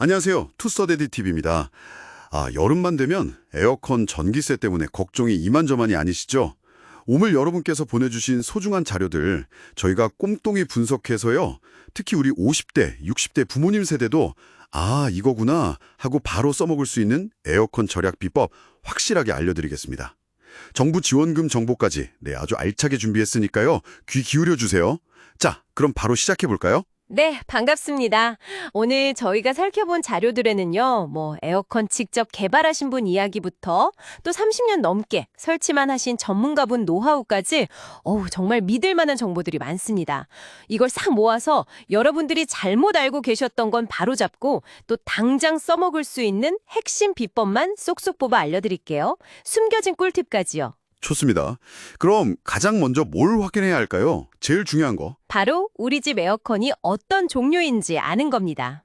안녕하세요. 투서데디 TV입니다. 아, 여름만 되면 에어컨 전기세 때문에 걱정이 이만저만이 아니시죠? 오늘 여러분께서 보내주신 소중한 자료들 저희가 꼼꼼히 분석해서요. 특히 우리 50대, 60대 부모님 세대도 아, 이거구나 하고 바로 써먹을 수 있는 에어컨 절약 비법 확실하게 알려드리겠습니다. 정부 지원금 정보까지 네, 아주 알차게 준비했으니까요. 귀 기울여 주세요. 자, 그럼 바로 시작해 볼까요? 네, 반갑습니다. 오늘 저희가 살펴본 자료들에는요, 뭐, 에어컨 직접 개발하신 분 이야기부터 또 30년 넘게 설치만 하신 전문가분 노하우까지, 어우, 정말 믿을 만한 정보들이 많습니다. 이걸 싹 모아서 여러분들이 잘못 알고 계셨던 건 바로잡고 또 당장 써먹을 수 있는 핵심 비법만 쏙쏙 뽑아 알려드릴게요. 숨겨진 꿀팁까지요. 좋습니다. 그럼 가장 먼저 뭘 확인해야 할까요? 제일 중요한 거. 바로 우리 집 에어컨이 어떤 종류인지 아는 겁니다.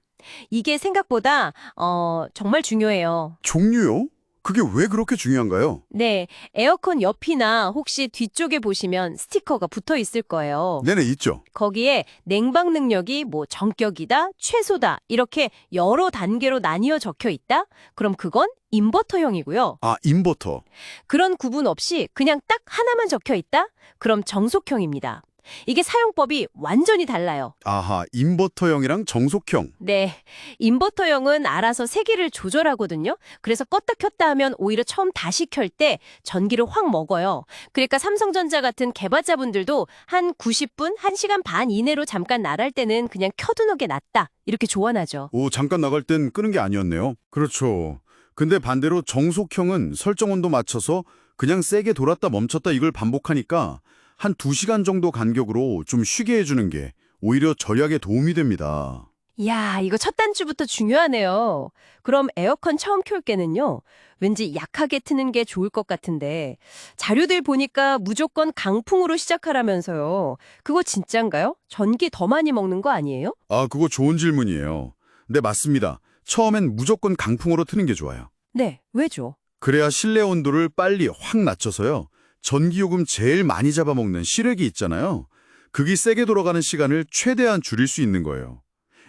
이게 생각보다 어, 정말 중요해요. 종류요? 그게 왜 그렇게 중요한가요? 네, 에어컨 옆이나 혹시 뒤쪽에 보시면 스티커가 붙어 있을 거예요. 네네, 있죠. 거기에 냉방 능력이 뭐 정격이다, 최소다 이렇게 여러 단계로 나뉘어 적혀 있다? 그럼 그건 인버터형이고요. 아, 인버터. 그런 구분 없이 그냥 딱 하나만 적혀 있다? 그럼 정속형입니다. 이게 사용법이 완전히 달라요. 아하, 인버터형이랑 정속형. 네. 인버터형은 알아서 세기를 조절하거든요. 그래서 껐다 켰다 하면 오히려 처음 다시 켤 때 전기를 확 먹어요. 그러니까 삼성전자 같은 개발자분들도 한 90분, 1시간 반 이내로 잠깐 나갈 때는 그냥 켜두는 게 낫다. 이렇게 조언하죠. 오, 잠깐 나갈 땐 끄는 게 아니었네요. 그렇죠. 근데 반대로 정속형은 설정 온도 맞춰서 그냥 세게 돌았다 멈췄다 이걸 반복하니까 한 2시간 정도 간격으로 좀 쉬게 해주는 게 오히려 절약에 도움이 됩니다. 이야, 이거 첫 단추부터 중요하네요. 그럼 에어컨 처음 켤 때는요, 왠지 약하게 트는 게 좋을 것 같은데, 자료들 보니까 무조건 강풍으로 시작하라면서요. 그거 진짠가요? 전기 더 많이 먹는 거 아니에요? 아, 그거 좋은 질문이에요. 네, 맞습니다. 처음엔 무조건 강풍으로 트는 게 좋아요. 네, 왜죠? 그래야 실내 온도를 빨리 확 낮춰서요. 전기요금 제일 많이 잡아먹는 실외기 있잖아요. 극이 세게 돌아가는 시간을 최대한 줄일 수 있는 거예요.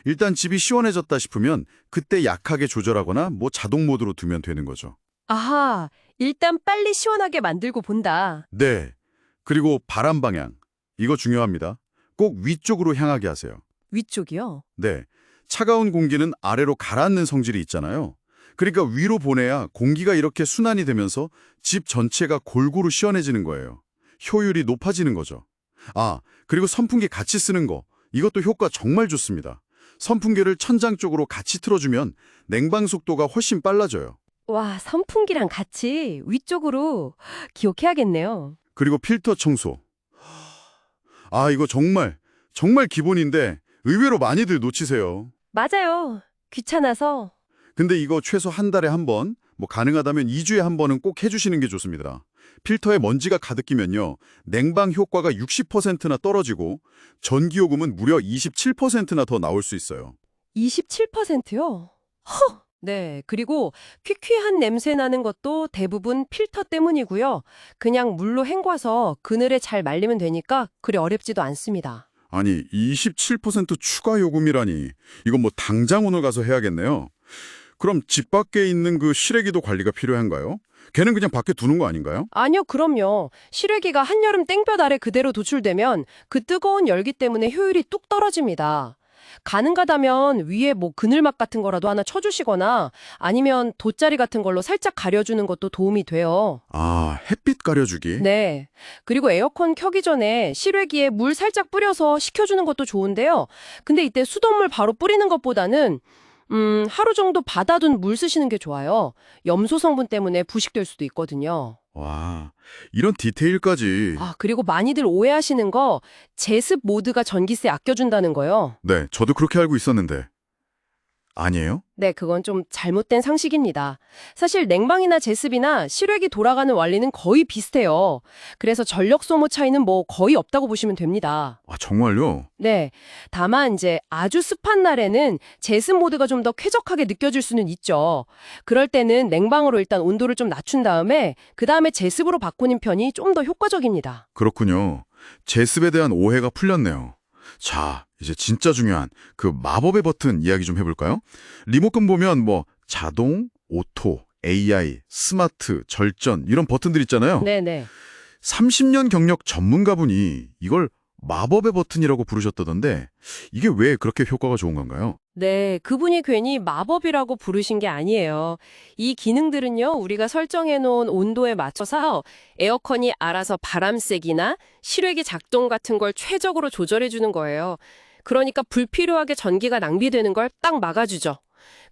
일단 집이 시원해졌다 싶으면 그때 약하게 조절하거나 뭐 자동 모드로 두면 되는 거죠. 아하, 일단 빨리 시원하게 만들고 본다. 네. 그리고 바람 방향. 이거 중요합니다. 꼭 위쪽으로 향하게 하세요. 위쪽이요? 네. 차가운 공기는 아래로 가라앉는 성질이 있잖아요. 그러니까 위로 보내야 공기가 이렇게 순환이 되면서 집 전체가 골고루 시원해지는 거예요. 효율이 높아지는 거죠. 아, 그리고 선풍기 같이 쓰는 거. 이것도 효과 정말 좋습니다. 선풍기를 천장 쪽으로 같이 틀어주면 냉방 속도가 훨씬 빨라져요. 와, 선풍기랑 같이 위쪽으로 기억해야겠네요. 그리고 필터 청소. 아, 이거 정말, 정말 기본인데 의외로 많이들 놓치세요. 맞아요. 귀찮아서. 근데 이거 최소 한 달에 한 번, 뭐 가능하다면 2주에 한 번은 꼭 해주시는 게 좋습니다. 필터에 먼지가 가득 끼면요. 냉방 효과가 60%나 떨어지고 전기요금은 무려 27%나 더 나올 수 있어요. 27%요? 허! 네, 그리고 퀴퀴한 냄새 나는 것도 대부분 필터 때문이고요. 그냥 물로 헹궈서 그늘에 잘 말리면 되니까 그리 어렵지도 않습니다. 아니, 27% 추가 요금이라니. 이건 뭐 당장 오늘 가서 해야겠네요. 그럼 집 밖에 있는 그 실외기도 관리가 필요한가요? 걔는 그냥 밖에 두는 거 아닌가요? 아니요, 그럼요. 실외기가 한여름 땡볕 아래 그대로 노출되면 그 뜨거운 열기 때문에 효율이 뚝 떨어집니다. 가능하다면 위에 뭐 그늘막 같은 거라도 하나 쳐주시거나 아니면 돗자리 같은 걸로 살짝 가려주는 것도 도움이 돼요. 아, 햇빛 가려주기? 네. 그리고 에어컨 켜기 전에 실외기에 물 살짝 뿌려서 식혀주는 것도 좋은데요. 근데 이때 수돗물 바로 뿌리는 것보다는 음, 하루 정도 받아둔 물 쓰시는 게 좋아요. 염소 성분 때문에 부식될 수도 있거든요. 와, 이런 디테일까지. 아, 그리고 많이들 오해하시는 거 제습 모드가 전기세 아껴준다는 거요. 네, 저도 그렇게 알고 있었는데. 아니에요? 네, 그건 좀 잘못된 상식입니다. 사실 냉방이나 제습이나 실외기 돌아가는 원리는 거의 비슷해요. 그래서 전력 소모 차이는 뭐 거의 없다고 보시면 됩니다. 아, 정말요? 네. 다만 이제 아주 습한 날에는 제습 모드가 좀 더 쾌적하게 느껴질 수는 있죠. 그럴 때는 냉방으로 일단 온도를 좀 낮춘 다음에 그 다음에 제습으로 바꾸는 편이 좀 더 효과적입니다. 그렇군요. 제습에 대한 오해가 풀렸네요. 자, 이제 진짜 중요한 그 마법의 버튼 이야기 좀 해볼까요? 리모컨 보면 뭐 자동, 오토, AI, 스마트, 절전 이런 버튼들 있잖아요. 네네. 30년 경력 전문가분이 이걸 마법의 버튼이라고 부르셨다던데 이게 왜 그렇게 효과가 좋은 건가요? 네, 그분이 괜히 마법이라고 부르신 게 아니에요. 이 기능들은요, 우리가 설정해 놓은 온도에 맞춰서 에어컨이 알아서 바람색이나 실외기 작동 같은 걸 최적으로 조절해 주는 거예요. 그러니까 불필요하게 전기가 낭비되는 걸 딱 막아주죠.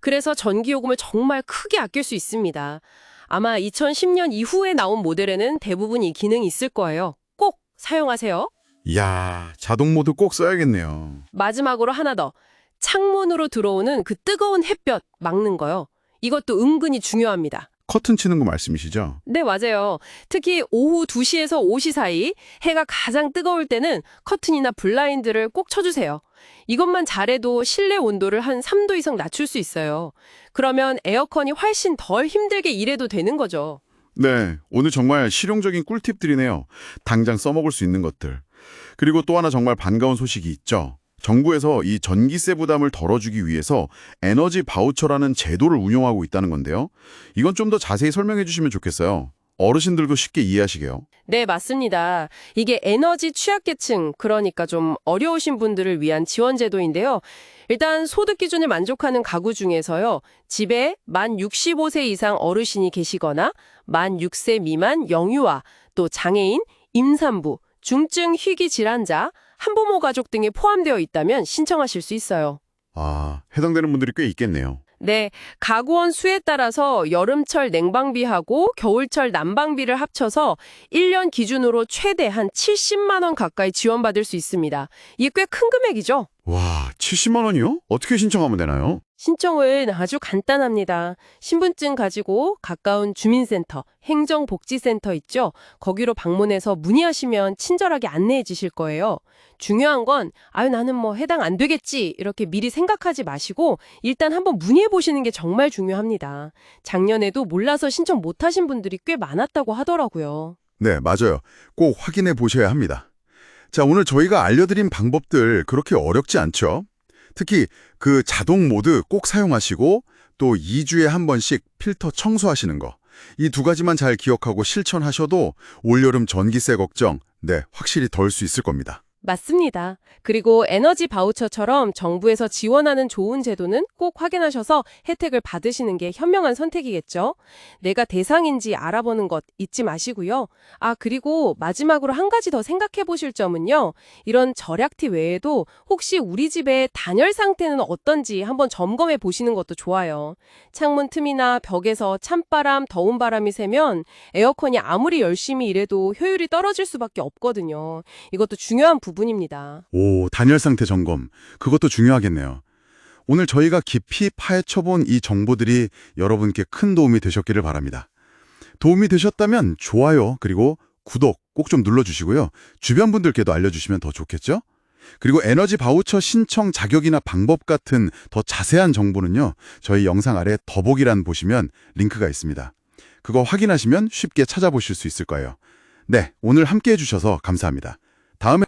그래서 전기요금을 정말 크게 아낄 수 있습니다. 아마 2010년 이후에 나온 모델에는 대부분 이 기능이 있을 거예요. 꼭 사용하세요. 이야, 자동 모드 꼭 써야겠네요. 마지막으로 하나 더. 창문으로 들어오는 그 뜨거운 햇볕 막는 거요. 이것도 은근히 중요합니다. 커튼 치는 거 말씀이시죠? 네, 맞아요. 특히 오후 2시에서 5시 사이 해가 가장 뜨거울 때는 커튼이나 블라인드를 꼭 쳐주세요. 이것만 잘해도 실내 온도를 한 3도 이상 낮출 수 있어요. 그러면 에어컨이 훨씬 덜 힘들게 일해도 되는 거죠. 네, 오늘 정말 실용적인 꿀팁들이네요. 당장 써먹을 수 있는 것들. 그리고 또 하나 정말 반가운 소식이 있죠. 정부에서 이 전기세 부담을 덜어주기 위해서 에너지 바우처라는 제도를 운영하고 있다는 건데요. 이건 좀 더 자세히 설명해 주시면 좋겠어요. 어르신들도 쉽게 이해하시게요. 네, 맞습니다. 이게 에너지 취약계층, 그러니까 좀 어려우신 분들을 위한 지원 제도인데요. 일단 소득 기준을 만족하는 가구 중에서요. 집에 만 65세 이상 어르신이 계시거나 만 6세 미만 영유아, 또 장애인, 임산부, 중증 희귀 질환자, 한부모 가족 등이 포함되어 있다면 신청하실 수 있어요. 아, 해당되는 분들이 꽤 있겠네요. 네, 가구원 수에 따라서 여름철 냉방비하고 겨울철 난방비를 합쳐서 1년 기준으로 최대 한 70만 원 가까이 지원받을 수 있습니다. 이게 꽤 큰 금액이죠? 와, 70만 원이요? 어떻게 신청하면 되나요? 신청은 아주 간단합니다. 신분증 가지고 가까운 주민센터, 행정복지센터 있죠? 거기로 방문해서 문의하시면 친절하게 안내해 주실 거예요. 중요한 건 아유 나는 뭐 해당 안 되겠지 이렇게 미리 생각하지 마시고 일단 한번 문의해 보시는 게 정말 중요합니다. 작년에도 몰라서 신청 못 하신 분들이 꽤 많았다고 하더라고요. 네, 맞아요. 꼭 확인해 보셔야 합니다. 자, 오늘 저희가 알려드린 방법들 그렇게 어렵지 않죠? 특히 그 자동 모드 꼭 사용하시고 또 2주에 한 번씩 필터 청소하시는 거. 이 두 가지만 잘 기억하고 실천하셔도 올여름 전기세 걱정, 네, 확실히 덜 수 있을 겁니다. 맞습니다. 그리고 에너지 바우처처럼 정부에서 지원하는 좋은 제도는 꼭 확인하셔서 혜택을 받으시는 게 현명한 선택이겠죠. 내가 대상인지 알아보는 것 잊지 마시고요. 아, 그리고 마지막으로 한 가지 더 생각해 보실 점은요. 이런 절약티 외에도 혹시 우리 집의 단열 상태는 어떤지 한번 점검해 보시는 것도 좋아요. 창문 틈이나 벽에서 찬바람, 더운 바람이 새면 에어컨이 아무리 열심히 일해도 효율이 떨어질 수밖에 없거든요. 이것도 중요한 부분입니다. 오, 단열 상태 점검. 그것도 중요하겠네요. 오늘 저희가 깊이 파헤쳐본 이 정보들이 여러분께 큰 도움이 되셨기를 바랍니다. 도움이 되셨다면 좋아요, 그리고 구독 꼭 좀 눌러주시고요. 주변 분들께도 알려주시면 더 좋겠죠? 그리고 에너지 바우처 신청 자격이나 방법 같은 더 자세한 정보는요. 저희 영상 아래 더보기란 보시면 링크가 있습니다. 그거 확인하시면 쉽게 찾아보실 수 있을 거예요. 네, 오늘 함께 해주셔서 감사합니다. 다음에